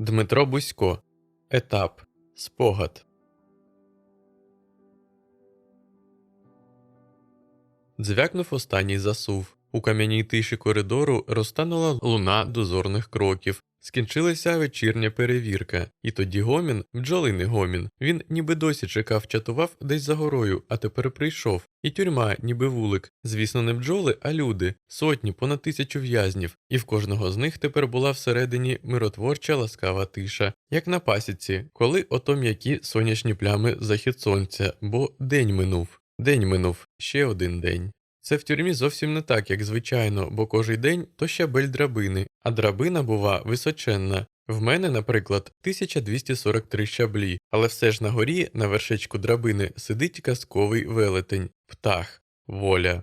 Дмитро Бусько. Етап. Спогад. Дзвякнув останній засув. У кам'яній тиші коридору розтанула луна дозорних кроків. Скінчилася вечірня перевірка, і тоді гомін, бджолиний гомін, він ніби досі чекав, чатував десь за горою, а тепер прийшов. І тюрма, ніби вулик. Звісно, не бджоли, а люди, сотні, понад тисячу в'язнів, і в кожного з них тепер була всередині миротворча ласкава тиша, як на пасіці, коли ото м'які сонячні плями захід сонця, бо день минув. День минув, ще один день. Це в тюрмі зовсім не так, як звичайно, бо кожний день то щабель драбини, а драбина бува височенна. В мене, наприклад, 1243 щаблі, але все ж на горі, на вершечку драбини, сидить казковий велетень, птах, воля.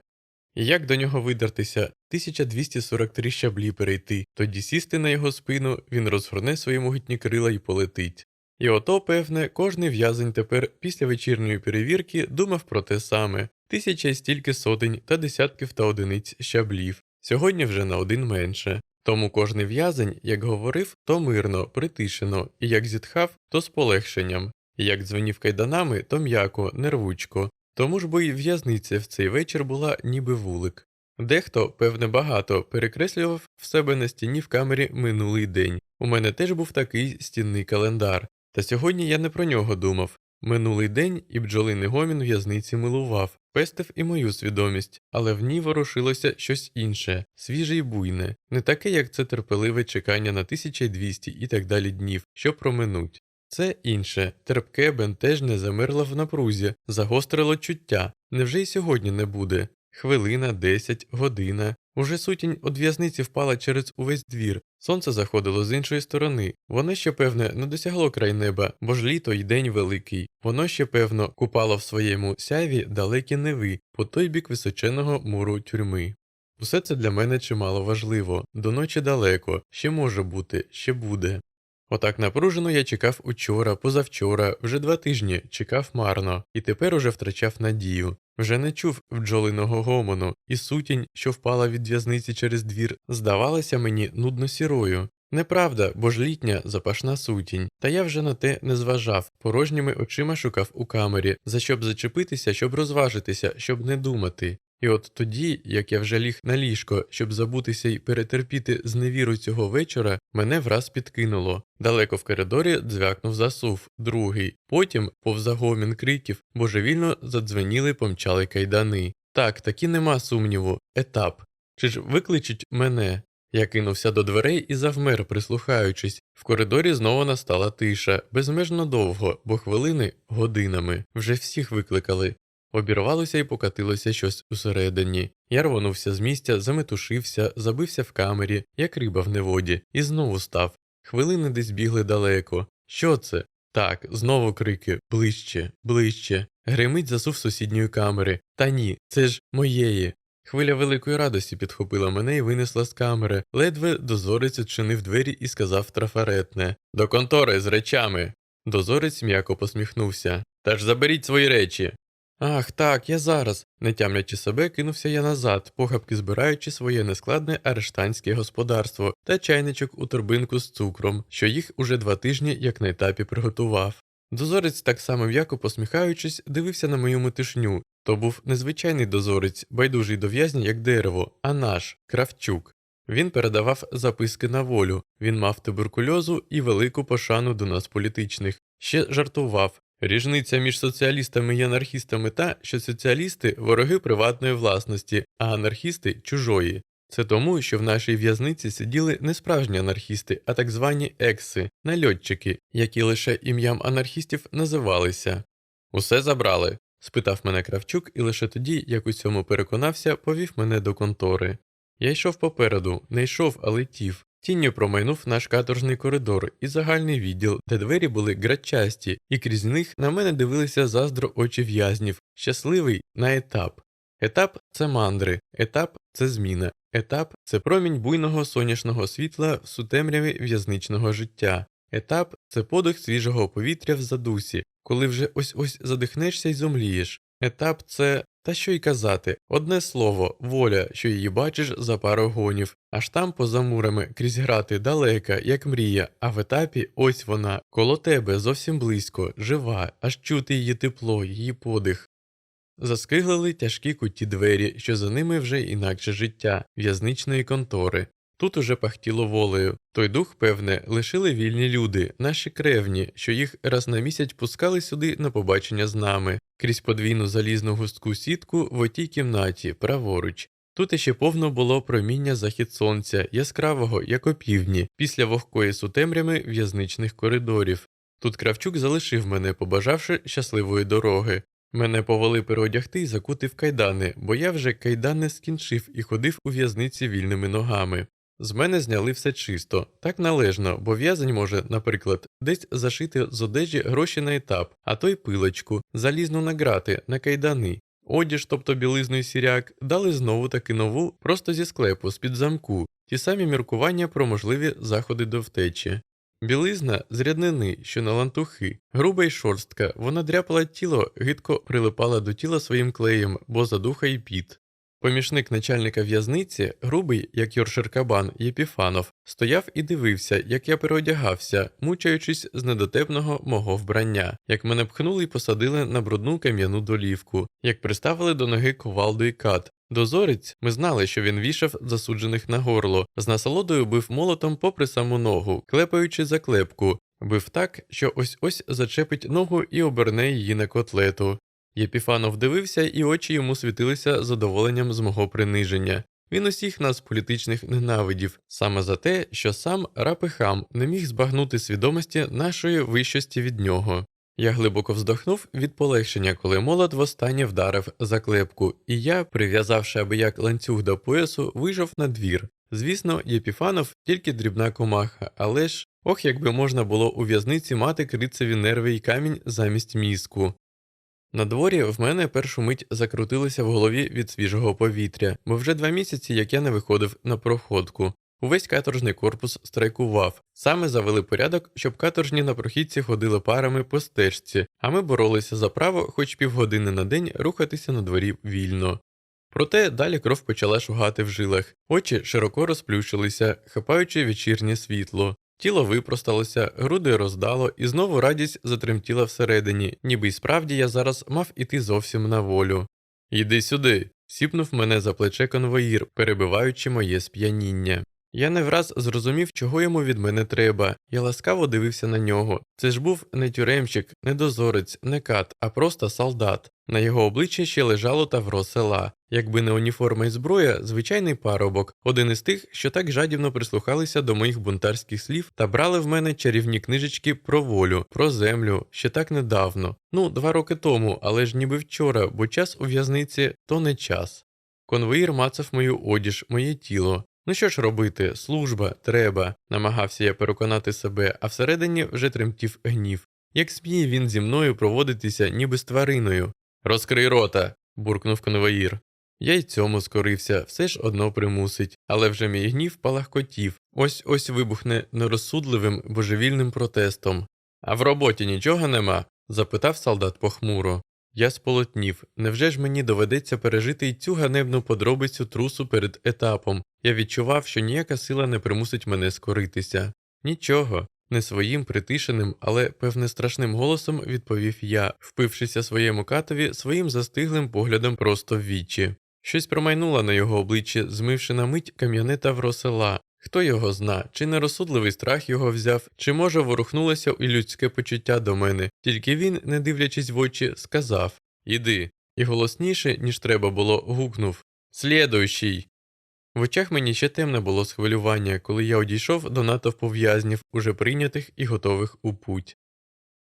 Як до нього видертися 1243 щаблі перейти, тоді сісти на його спину, він розгорне свої могутні крила і полетить. І ото, певне, кожний в'язень тепер після вечірньої перевірки думав про те саме тисяча й стільки сотень та десятків та одиниць щаблів, сьогодні вже на один менше. Тому кожний в'язень, як говорив, то мирно, притишено, і як зітхав, то з полегшенням, і як дзвенів кайданами, то м'яко, нервучко. Тому ж бо й в'язниця в цей вечір була ніби вулик. Дехто, певне, багато перекреслював в себе на стіні в камері минулий день. У мене теж був такий стінний календар. Та сьогодні я не про нього думав. Минулий день і бджолиний гомін в'язниці милував, пестив і мою свідомість, але в ній ворушилося щось інше, свіже й буйне, не таке, як це терпеливе чекання на 1200 і так далі днів, що проминуть. Це інше, терпке, бентежне замерло в напрузі, загострило чуття. Невже й сьогодні не буде? Хвилина, десять, година. Уже сутінь од в'язниці впала через увесь двір. Сонце заходило з іншої сторони. Воно ще, певне, не досягло край неба, бо ж літо й день великий. Воно ще, певно, купало в своєму сяйві далекі неви по той бік височеного муру тюрми. Усе це для мене чимало важливо, до ночі далеко, ще може бути, ще буде. Отак напружено я чекав учора, позавчора, вже два тижні, чекав марно, і тепер уже втрачав надію. Вже не чув бджолиного гомону, і сутінь, що впала від в'язниці через двір, здавалася мені нудно сірою. Неправда, бо ж літня запашна сутінь, та я вже на те не зважав, порожніми очима шукав у камері, за щоб зачепитися, щоб розважитися, щоб не думати. І от тоді, як я вже ліг на ліжко, щоб забутися й перетерпіти зневіру цього вечора, мене враз підкинуло. Далеко в коридорі дзвякнув засув, другий. Потім, повз гомін криків, божевільно задзвеніли помчали кайдани. Так, таки нема сумніву, етап. Чи ж викличуть мене? Я кинувся до дверей і завмер, прислухаючись. В коридорі знову настала тиша, безмежно довго, бо хвилини годинами. Вже всіх викликали. Обірвалося і покатилося щось усередині. Я рвонувся з місця, заметушився, забився в камері, як риба в неводі, і знову став. Хвилини десь бігли далеко. Що це? Так, знову крики ближче, ближче. Гримить засув сусідньої камери. Та ні, це ж моєї. Хвиля великої радості підхопила мене і винесла з камери. Ледве дозорець відчинив двері і сказав трафаретне До контори з речами. Дозорець м'яко посміхнувся. Та ж заберіть свої речі. Ах, так, я зараз, не тямлячи себе, кинувся я назад, похапки збираючи своє нескладне арештанське господарство та чайничок у торбинку з цукром, що їх уже два тижні як на етапі приготував. Дозорець, так само м'яко посміхаючись, дивився на мою метишню. То був незвичайний дозорець, байдужий до в'язня, як дерево, а наш Кравчук. Він передавав записки на волю, він мав туберкульозу і велику пошану до нас політичних, ще жартував. Ріжниця між соціалістами і анархістами та, що соціалісти вороги приватної власності, а анархісти чужої. Це тому, що в нашій в'язниці сиділи не справжні анархісти, а так звані екси, нальотчики, які лише ім'ям анархістів називалися. Усе забрали? спитав мене Кравчук, і лише тоді, як у цьому переконався, повів мене до контори. Я йшов попереду, не йшов, а летів. Тінню промайнув наш каторжний коридор і загальний відділ, де двері були грачасті, і крізь них на мене дивилися заздро очі в'язнів, щасливий на етап. Етап це мандри, етап це зміна, етап це промінь буйного сонячного світла в сутемряві в'язничного життя. Етап це подих свіжого повітря в задусі, коли вже ось ось задихнешся й зомлієш. Етап це Та що й казати, одне слово, воля, що її бачиш за пару гонів, аж там поза мурами крізь грати далека, як мрія, а в етапі ось вона, коло тебе зовсім близько, жива, аж чути її тепло, її подих. Заскиглили тяжкі куті двері, що за ними вже інакше життя, в'язничної контори. Тут уже пахтіло волею. Той дух, певне, лишили вільні люди, наші кревні, що їх раз на місяць пускали сюди на побачення з нами, крізь подвійну залізну густку сітку в отій кімнаті, праворуч. Тут іще повно було проміння захід сонця, яскравого, як опівдні, після вогкої сутемрями в'язничних коридорів. Тут Кравчук залишив мене, побажавши щасливої дороги. Мене повели переодягти і закути в кайдани, бо я вже кайдани скінчив і ходив у в'язниці вільними ногами. З мене зняли все чисто, так належно, бо в'язень може, наприклад, десь зашити з одежі гроші на етап, а то й пилочку, залізну на грати, на кайдани. Одіж, тобто білизну і сіряк, дали знову таки нову, просто зі склепу, з-під замку, ті самі міркування про можливі заходи до втечі. Білизна з ряднини, що на лантухи, груба й шорстка, вона дряпала тіло, гидко прилипала до тіла своїм клеєм, бо задуха й піт. Помічник начальника в'язниці, грубий, як Йоршер Кабан Єпіфанов, стояв і дивився, як я переодягався, мучаючись з недотепного мого вбрання, як мене пхнули і посадили на брудну кам'яну долівку, як приставили до ноги ковалду і кат. Дозорець, ми знали, що він вішав засуджених на горло, з насолодою бив молотом попри саму ногу, клепаючи за клепку, бив так, що ось ось зачепить ногу і оберне її на котлету. Єпіфанов дивився, і очі йому світилися задоволенням з мого приниження. Він усіх нас політичних ненавидів, саме за те, що сам рапихам не міг збагнути свідомості нашої вищості від нього. Я глибоко вздохнув від полегшення, коли молот востаннє вдарив за клепку, і я, прив'язавши аби як ланцюг до поясу, вийшов на двір. Звісно, Єпіфанов тільки дрібна комаха, але ж ох, якби можна було у в'язниці мати крицеві нерви і камінь замість мізку. На дворі в мене першу мить закрутилося в голові від свіжого повітря, бо вже два місяці, як я не виходив на проходку. Увесь каторжний корпус страйкував. Саме завели порядок, щоб каторжні на прохідці ходили парами по стежці, а ми боролися за право хоч півгодини на день рухатися на дворі вільно. Проте далі кров почала шугати в жилах, очі широко розплющилися, хапаючи вечірнє світло. Тіло випросталося, груди роздало, і знову радість затремтіла всередині, ніби й справді я зараз мав іти зовсім на волю. Іди сюди. сіпнув мене за плече конвоїр, перебиваючи моє сп'яніння. Я не враз зрозумів, чого йому від мене треба. Я ласкаво дивився на нього. Це ж був не тюремщик, не дозорець, не кат, а просто солдат. На його обличчі ще лежало тавро села. Якби не уніформа і зброя, звичайний парубок, один із тих, що так жадібно прислухалися до моїх бунтарських слів та брали в мене чарівні книжечки про волю, про землю ще так недавно. Ну, два роки тому, але ж ніби вчора, бо час у в'язниці то не час. Конвоїр мацав мою одіж, моє тіло. Ну що ж робити, служба, треба, намагався я переконати себе, а всередині вже тремтів гнів. Як сміє він зі мною проводитися, ніби з твариною. Розкрий рота. буркнув конвоїр. Я й цьому скорився, все ж одно примусить, але вже мій гнів палахкотів, ось ось вибухне нерозсудливим божевільним протестом. А в роботі нічого нема? запитав солдат похмуро. Я сполотнів. Невже ж мені доведеться пережити й цю ганебну подробицю трусу перед етапом? Я відчував, що ніяка сила не примусить мене скоритися. Нічого, не своїм притишеним, але певне страшним голосом відповів я, впившися своєму катові своїм застиглим поглядом просто в вічі. Щось промайнуло на його обличчі, змивши на мить кам'яне тавро села. Хто його зна, чи нерозсудливий страх його взяв, чи може ворухнулося і людське почуття до мене, тільки він, не дивлячись в очі, сказав Іди. І голосніше, ніж треба було, гукнув Слідуючий. В очах мені ще темне було схвилювання, коли я одійшов до натовпу в'язнів, уже прийнятих і готових у путь.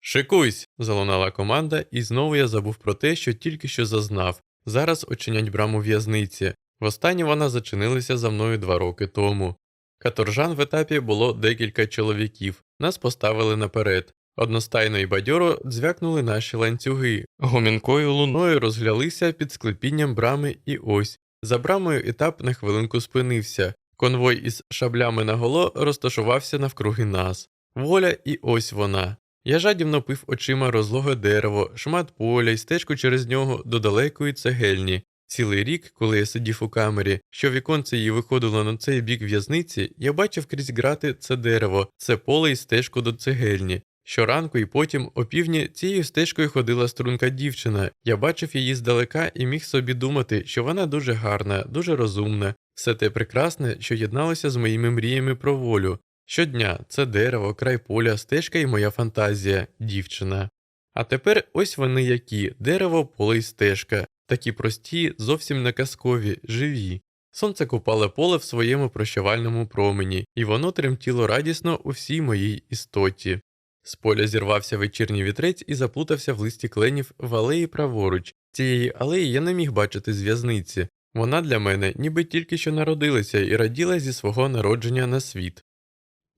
Шикуйсь. залунала команда, і знову я забув про те, що тільки що зазнав. Зараз очинять браму в'язниці. Востаннє вона зачинилася за мною два роки тому. Каторжан в етапі було декілька чоловіків, нас поставили наперед. Одностайно і бадьоро дзвякнули наші ланцюги, гомінкою луною розглялися під склепінням брами і ось. За брамою етап на хвилинку спинився. Конвой із шаблями наголо розташувався навкруги нас. Воля і ось вона. Я жадібно пив очима розлоге дерево, шмат поля й стежку через нього до далекої цегельні. Цілий рік, коли я сидів у камері, що віконце її виходило на цей бік в'язниці, я бачив крізь грати це дерево, це поле й стежку до цегельні. Щоранку і потім опівдні цією стежкою ходила струнка дівчина. Я бачив її здалека і міг собі думати, що вона дуже гарна, дуже розумна, все те прекрасне, що єдналося з моїми мріями про волю. Щодня це дерево, край поля, стежка і моя фантазія, дівчина. А тепер ось вони які дерево, поле й стежка, такі прості, зовсім не казкові, живі. Сонце купало поле в своєму прощавальному промені, і воно тремтіло радісно у всій моїй істоті. З поля зірвався вечірній вітрець і заплутався в листі кленів в алеї праворуч. Цієї алеї я не міг бачити з в'язниці. Вона для мене ніби тільки що народилася і раділа зі свого народження на світ.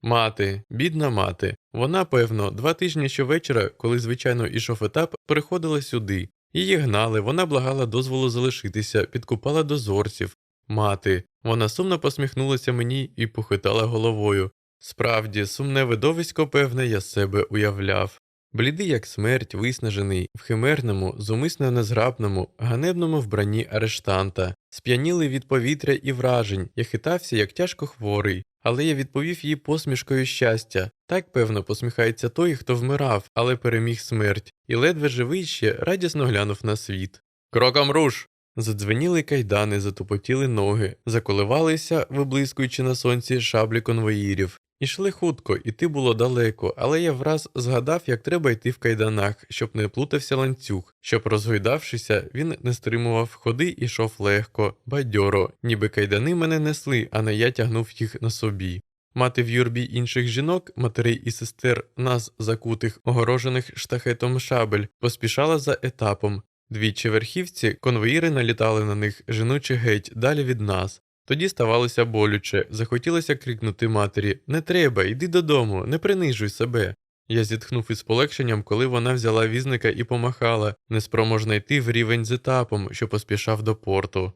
Мати, бідна мати, вона, певно, два тижні щовечора, коли звичайно ішов етап, приходила сюди. Її гнали, вона благала дозволу залишитися, підкупала дозорців. Мати, вона сумно посміхнулася мені і похитала головою. Справді, сумне видовисько, певне, я себе уявляв. Блідий, як смерть, виснажений, в химерному, зумисно незграбному, ганебному вбранні арештанта, сп'янілий від повітря і вражень, я хитався, як тяжко хворий, але я відповів їй посмішкою щастя. Так, певно, посміхається той, хто вмирав, але переміг смерть, і ледве живий ще радісно глянув на світ. Кроком руш! Задзвеніли кайдани, затупотіли ноги, заколивалися, виблискуючи на сонці шаблі конвоїрів. Ішли хутко, іти було далеко, але я враз згадав, як треба йти в кайданах, щоб не плутався ланцюг, щоб, розгойдавшися, він не стримував ходи і йшов легко, бадьоро, ніби кайдани мене несли, а не я тягнув їх на собі. Мати в юрбі інших жінок, матерей і сестер, нас, закутих, огорожених штахетом шабель, поспішала за етапом. Двічі верхівці, конвоїри налітали на них, женучи геть, далі від нас. Тоді ставалося болюче, захотілося крикнути матері Не треба, йди додому, не принижуй себе. Я зітхнув із полегшенням, коли вона взяла візника і помахала, неспроможна йти в рівень з етапом, що поспішав до порту.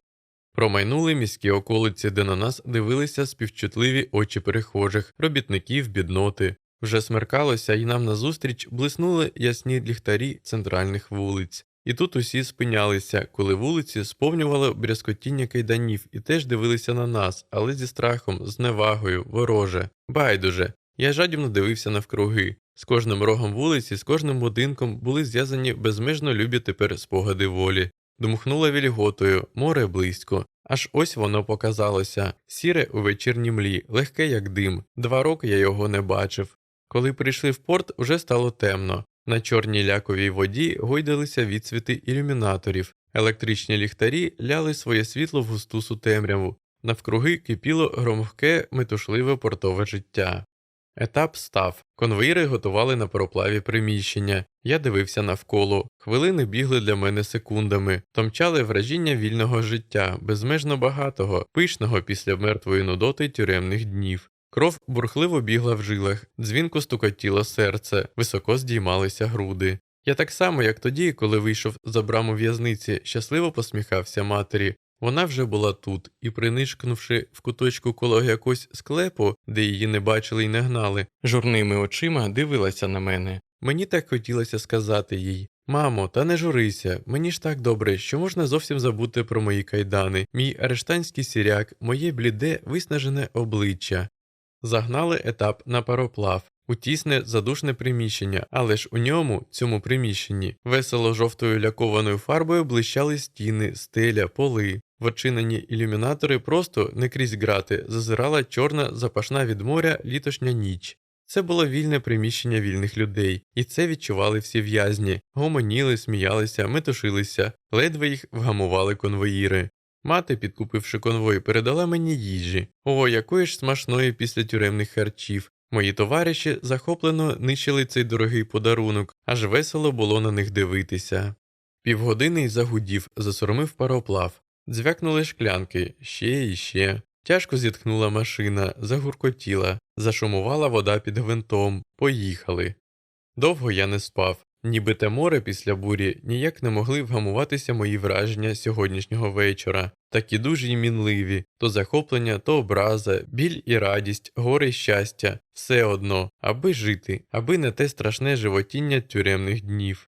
Промайнули міські околиці, де на нас дивилися співчутливі очі перехожих, робітників, бідноти. Вже смеркалося, і нам назустріч блиснули ясні ліхтарі центральних вулиць. І тут усі спинялися, коли вулиці сповнювали брязкотіння кайданів і теж дивилися на нас, але зі страхом, з невагою, вороже. Байдуже. Я жадібно дивився навкруги. З кожним рогом вулиці, з кожним будинком були зв'язані безмежно любі тепер спогади волі. Дмухнула вільготою, море близько. Аж ось воно показалося сіре у вечірній млі, легке, як дим. Два роки я його не бачив. Коли прийшли в порт, уже стало темно. На чорній ляковій воді гойдалися відсвіти ілюмінаторів, електричні ліхтарі ляли своє світло в густу сутемряву, навкруги кипіло громке, метушливе портове життя. Етап став. Конвоїри готували на пароплаві приміщення. Я дивився навколо. Хвилини бігли для мене секундами, томчали вражіння вільного життя, безмежно багатого, пишного після мертвої нудоти тюремних днів. Кров бурхливо бігла в жилах, дзвінко стукотіло серце, високо здіймалися груди. Я так само, як тоді, коли вийшов за браму в'язниці, щасливо посміхався матері. Вона вже була тут, і, принишкнувши в куточку коло якогось склепу, де її не бачили й не гнали, журними очима дивилася на мене. Мені так хотілося сказати їй Мамо, та не журися, мені ж так добре, що можна зовсім забути про мої кайдани, мій арештанський сіряк, моє бліде, виснажене обличчя. Загнали етап на пароплав. У тісне задушне приміщення, але ж у ньому, цьому приміщенні, весело жовтою лякованою фарбою блищали стіни, стеля, поли. В очинені ілюмінатори просто не крізь грати, зазирала чорна запашна від моря літошня ніч. Це було вільне приміщення вільних людей, і це відчували всі в'язні, гомоніли, сміялися, метушилися, ледве їх вгамували конвоїри. Мати, підкупивши конвой, передала мені їжі. О, якої ж смачної після тюремних харчів. Мої товариші захоплено нищили цей дорогий подарунок, аж весело було на них дивитися. Півгодини й загудів, засормив пароплав. Дзвякнули шклянки, ще і ще. Тяжко зітхнула машина, загуркотіла, зашумувала вода під гвинтом. Поїхали. Довго я не спав. Ніби те море після бурі ніяк не могли вгамуватися мої враження сьогоднішнього вечора. такі дуже й мінливі, то захоплення, то образа, біль і радість, горе й щастя, все одно, аби жити, аби не те страшне животіння тюремних днів.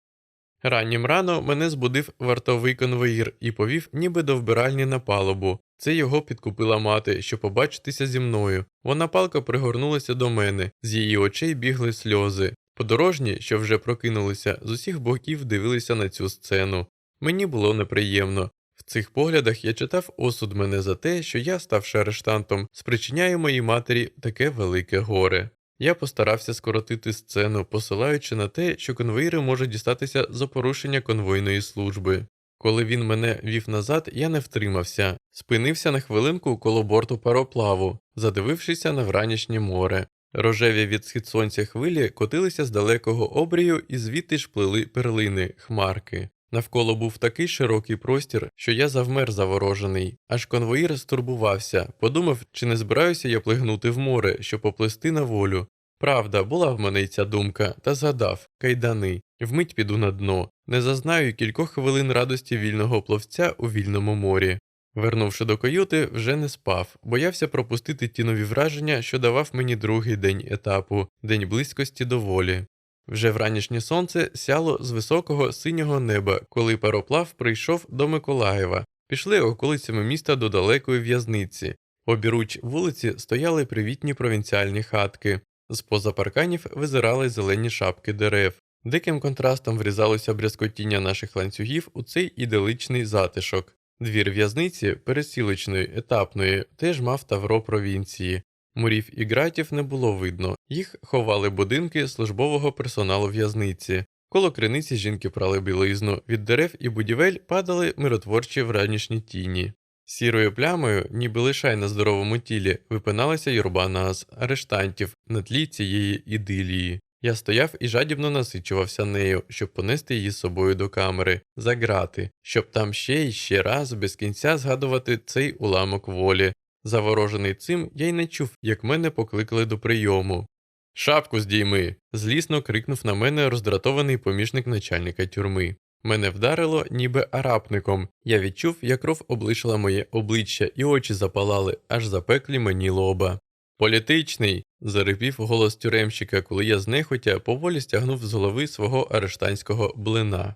Раннім рано мене збудив вартовий конвоїр і повів ніби до вбиральні на палубу. Це його підкупила мати, щоб побачитися зі мною. Вона палко пригорнулася до мене, з її очей бігли сльози. Подорожні, що вже прокинулися, з усіх боків дивилися на цю сцену. Мені було неприємно. В цих поглядах я читав осуд мене за те, що я, ставши арештантом, спричиняю моїй матері таке велике горе. Я постарався скоротити сцену, посилаючи на те, що конвоїри можуть дістатися за порушення конвойної служби. Коли він мене вів назад, я не втримався, спинився на хвилинку коло борту пароплаву, задивившися на вранішнє море. Рожеві від схід сонця хвилі котилися з далекого обрію і звідти ж плили перлини, хмарки. Навколо був такий широкий простір, що я завмер заворожений. Аж конвоїр стурбувався, подумав, чи не збираюся я плигнути в море, щоб поплисти на волю. Правда, була в мене й ця думка, та згадав кайдани, вмить піду на дно, не зазнаю кількох хвилин радості вільного пловця у вільному морі. Вернувши до каюти, вже не спав, боявся пропустити ті нові враження, що давав мені другий день етапу, день близькості до волі. Вже вранішнє сонце сяло з високого синього неба, коли пароплав прийшов до Миколаєва. Пішли околицями міста до далекої в'язниці. Обіруч вулиці стояли привітні провінціальні хатки. З поза парканів визирали зелені шапки дерев. Диким контрастом врізалося брязкотіння наших ланцюгів у цей іделичний затишок. Двір в'язниці, пересілочної, етапної, теж мав тавро провінції. Мурів і ґратів не було видно, їх ховали будинки службового персоналу в'язниці. Коло криниці жінки прали білизну, від дерев і будівель падали миротворчі вранішні тіні. Сірою плямою, ніби лишай на здоровому тілі, випиналася юрба нас, арештантів, на тлі цієї ідилії. Я стояв і жадібно насичувався нею, щоб понести її з собою до камери, за грати, щоб там ще й ще раз без кінця згадувати цей уламок волі. Заворожений цим, я й не чув, як мене покликали до прийому. Шапку здійми. злісно крикнув на мене роздратований помічник начальника тюрми. Мене вдарило, ніби арапником. Я відчув, як кров облишила моє обличчя, і очі запалали, аж запеклі мені лоба. Політичний. зарипів голос тюремщика, коли я знехотя поволі стягнув з голови свого арештанського блина.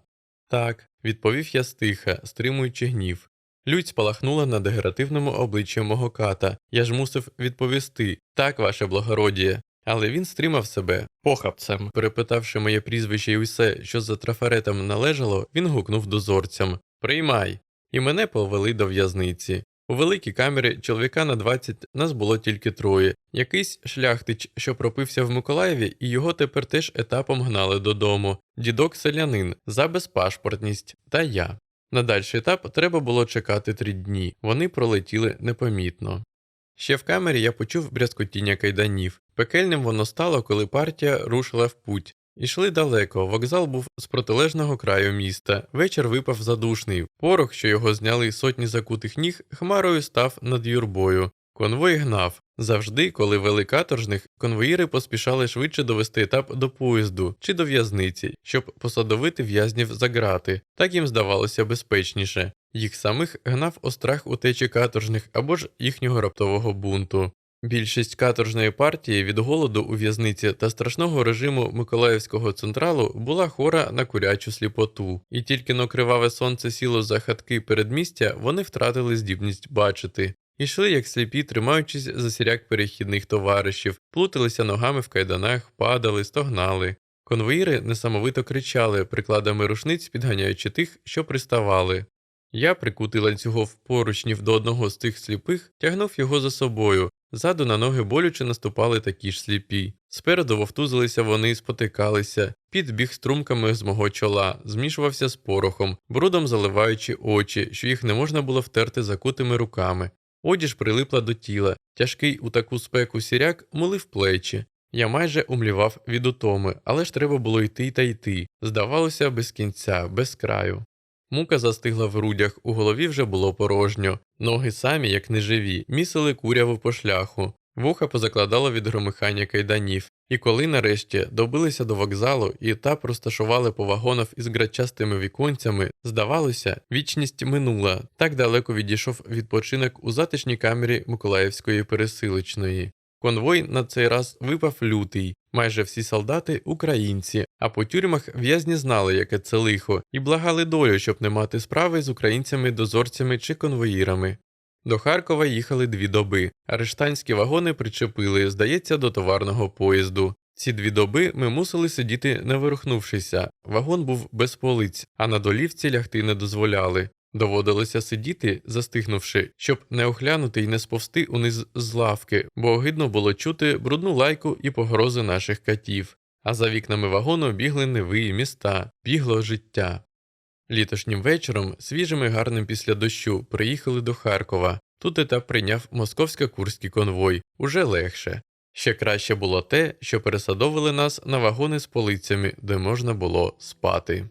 Так, відповів я стиха, стримуючи гнів. Лють спалахнула на дегеративному обличчі мого ката. Я ж мусив відповісти так, ваше благородіє. Але він стримав себе похапцем. Перепитавши моє прізвище і усе, що за трафаретом належало, він гукнув дозорцям Приймай. І мене повели до в'язниці. У великій камері чоловіка на 20 нас було тільки троє. Якийсь шляхтич, що пропився в Миколаєві, і його тепер теж етапом гнали додому. Дідок селянин за безпашпортність та я. На дальший етап треба було чекати три дні, вони пролетіли непомітно. Ще в камері я почув брязкотіння кайданів. Пекельним воно стало, коли партія рушила в путь. Ішли далеко, вокзал був з протилежного краю міста. Вечір випав задушний. Порох, що його зняли сотні закутих ніг, хмарою став над юрбою. Конвой гнав. Завжди, коли вели каторжних, конвоїри поспішали швидше довести етап до поїзду чи до в'язниці, щоб посадовити в'язнів за грати. Так їм здавалося безпечніше. Їх самих гнав острах утечі каторжних або ж їхнього раптового бунту. Більшість каторжної партії від голоду у в'язниці та страшного режиму Миколаївського централу була хора на курячу сліпоту, і тільки но криваве сонце сіло за хатки передмістя, вони втратили здібність бачити. Ішли, як сліпі, тримаючись за сіряк перехідних товаришів, плуталися ногами в кайданах, падали, стогнали. Конвоїри несамовито кричали, прикладами рушниць підганяючи тих, що приставали. Я, прикутий ланцюгов поручнів до одного з тих сліпих, тягнув його за собою. Ззаду на ноги болюче наступали такі ж сліпі. Спереду вовтузилися вони, спотикалися, під біг струмками з мого чола, змішувався з порохом, брудом заливаючи очі, що їх не можна було втерти закутими руками. Одіж прилипла до тіла, тяжкий у таку спеку сіряк мулив плечі. Я майже умлівав від утоми, але ж треба було йти та йти. Здавалося, без кінця, без краю. Мука застигла в грудях, у голові вже було порожньо. Ноги самі, як неживі, місили куряву по шляху. Вуха позакладало від громихання кайданів, і коли нарешті добилися до вокзалу і етап розташували по вагонах із грачастими віконцями, здавалося, вічність минула, так далеко відійшов відпочинок у затишній камері Миколаївської пересилочної. Конвой на цей раз випав лютий. Майже всі солдати українці, а по тюрмах в'язні знали, яке це лихо, і благали долю, щоб не мати справи з українцями, дозорцями чи конвоїрами. До Харкова їхали дві доби. Арештанські вагони причепили, здається, до товарного поїзду. Ці дві доби ми мусили сидіти не вирухнувшися. Вагон був без полиць, а на долівці лягти не дозволяли. Доводилося сидіти, застигнувши, щоб не оглянути й не сповзти униз з лавки, бо огидно було чути брудну лайку і погрози наших катів. А за вікнами вагону бігли неви міста, бігло життя. Літошнім вечором, свіжим і гарним після дощу, приїхали до Харкова. Тут етап прийняв московсько-курський конвой, уже легше. Ще краще було те, що пересадовили нас на вагони з полицями, де можна було спати.